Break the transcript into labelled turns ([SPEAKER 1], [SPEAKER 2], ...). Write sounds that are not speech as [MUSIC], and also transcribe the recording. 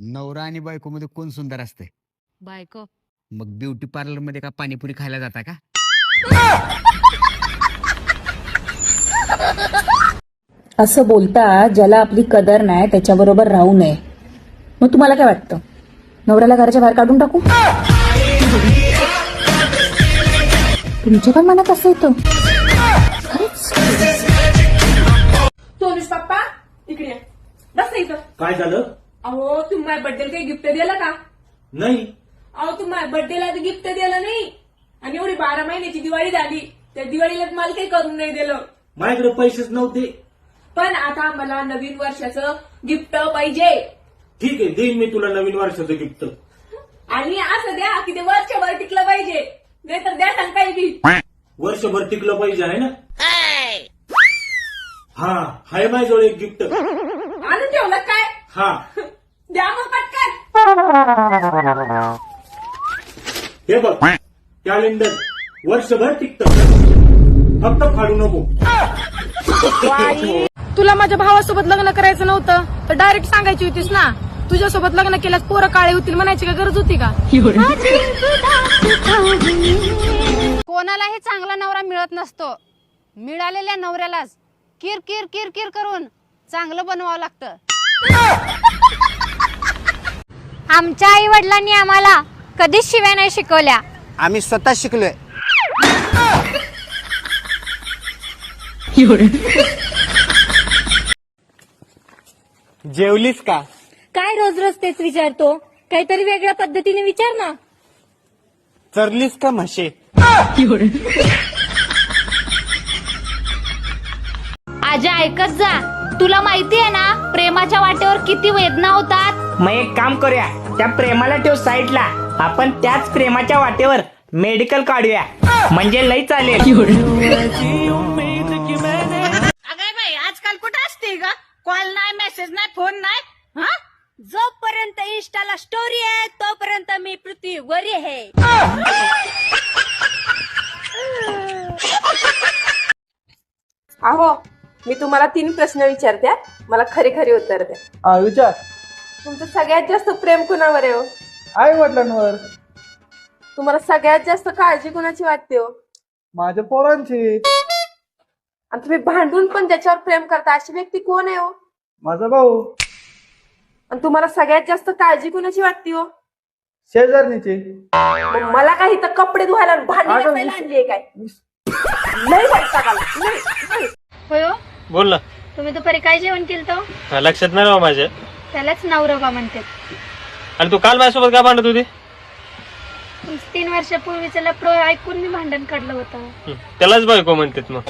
[SPEAKER 1] नवरा आणि बायको मध्ये कोण सुंदर असते
[SPEAKER 2] बायको.
[SPEAKER 1] मग ब्युटी पार्लरमध्ये का पाणीपुरी खायला जाता का?
[SPEAKER 3] असं बोलता ज्याला आपली कदर नाही त्याच्याबरोबर राहू नये. मग तुम्हाला काय वाटतं? नवऱ्याला घराच्या बाहेर काढून टाकू? तुमच्या पण मनात असं येतं.
[SPEAKER 4] सोनुष पप्पा इकडे ये. बस ना इथं.
[SPEAKER 5] काय झालं?
[SPEAKER 4] अहो तुम्ही माझ्या बर्थडेला काही गिफ्ट दिलं का?
[SPEAKER 5] नाही.
[SPEAKER 4] अहो तुम्ही माझ्या बर्थडेला गिफ्ट दिलं नाही. आणि एवढी बारा महिन्याची दिवाळी झाली. त्या दिवाळीला मला काही करून नाही दिलं.
[SPEAKER 5] माझ्याकडे पैसेच नव्हते.
[SPEAKER 4] पण आता मला नवीन वर्षाचं गिफ्ट पाहिजे.
[SPEAKER 5] ठीक आहे देईन मी तुला नवीन वर्षाचं गिफ्ट
[SPEAKER 4] आणि असं द्या की ते वरच्या वर टिकलं पाहिजे. नाहीतर द्या सांग काही बी.
[SPEAKER 5] वर्षभर टिकलं पाहिजे आहे ना? हा हाय माझ्याजवळ एक गिफ्ट
[SPEAKER 4] आणून ठेवलं काय?
[SPEAKER 5] हा. [LAUGHS] हे बघ कॅलेंडर वर्षभर टिकत. फक्त फाडू नको.
[SPEAKER 2] तुला माझ्या भावासोबत लग्न करायचं नव्हतं तर डायरेक्ट सांगायची होतीस ना? तुझ्यासोबत लग्न केल्यास पोरं काळे होतील म्हणायची काय गरज होती का?
[SPEAKER 6] कोणालाही चांगला नवरा मिळत नसतो. मिळालेल्या नवऱ्यालाच किर किर किर किर करून चांगलं बनवावं लागतं. आमच्या आई वडिलांनी आम्हाला कधीच शिव्या नाही शिकवल्या.
[SPEAKER 1] आम्ही स्वतः शिकलोय.
[SPEAKER 7] जेवलीस का?
[SPEAKER 6] काय रोज रोज तेच विचारतो? काहीतरी वेगळ्या पद्धतीने विचार ना.
[SPEAKER 7] चरलीस का म्हशे?
[SPEAKER 6] आजा ऐकत जा. तुला माहिती आहे ना प्रेमाच्या वाटेवर किती वेदना होतात?
[SPEAKER 8] मग एक काम करूया. त्या प्रेमाला ठेव साईडला. आपण त्याच प्रेमाच्या वाटेवर मेडिकल काढूया. म्हणजे लई चालेल.
[SPEAKER 2] अगं बाई आजकाल कुठं असते ग? कॉल नाही मेसेज नाही फोन नाही? हा?
[SPEAKER 6] जोपर्यंत इंस्टाला स्टोरी आहे तोपर्यंत मी पृथ्वीवर आहे.
[SPEAKER 4] अहो मी तुम्हाला तीन प्रश्न विचारते मला खरे खरे उत्तर द्या.
[SPEAKER 7] विचार.
[SPEAKER 4] तुमचं सगळ्यात जास्त प्रेम कुणावर आहे हो?
[SPEAKER 7] आई वडिलांवर.
[SPEAKER 4] तुम्हाला सगळ्यात जास्त काळजी कुणाची वाटते हो?
[SPEAKER 7] माझ्या पोरांची.
[SPEAKER 4] आणि तुम्ही भांडून पण ज्याच्यावर प्रेम करता अशी व्यक्ती कोण आहे हो?
[SPEAKER 7] माझा भाऊ.
[SPEAKER 4] आणि तुम्हाला सगळ्यात जास्त काळजी कुणाची वाटते हो?
[SPEAKER 7] शेजारणीची.
[SPEAKER 4] मग मला काही तर कपडे धुवायला आणि भांडी
[SPEAKER 7] अगं,
[SPEAKER 4] घासायला आणलीये काय? नाही वैताग आला.
[SPEAKER 6] होय
[SPEAKER 9] बोल ना.
[SPEAKER 6] तुम्ही दुपारी काय जेवण केलं तो
[SPEAKER 9] हा, लक्षात नाही राव माझ्या.
[SPEAKER 6] त्यालाच नवरोबा म्हणतात.
[SPEAKER 9] आणि तू काल माझ्यासोबत का भांडत होती?
[SPEAKER 6] तीन वर्षापूर्वीचं लपडो ऐकून मी भांडण काढलं होतं.
[SPEAKER 9] हं, त्यालाच बायको म्हणतात मग.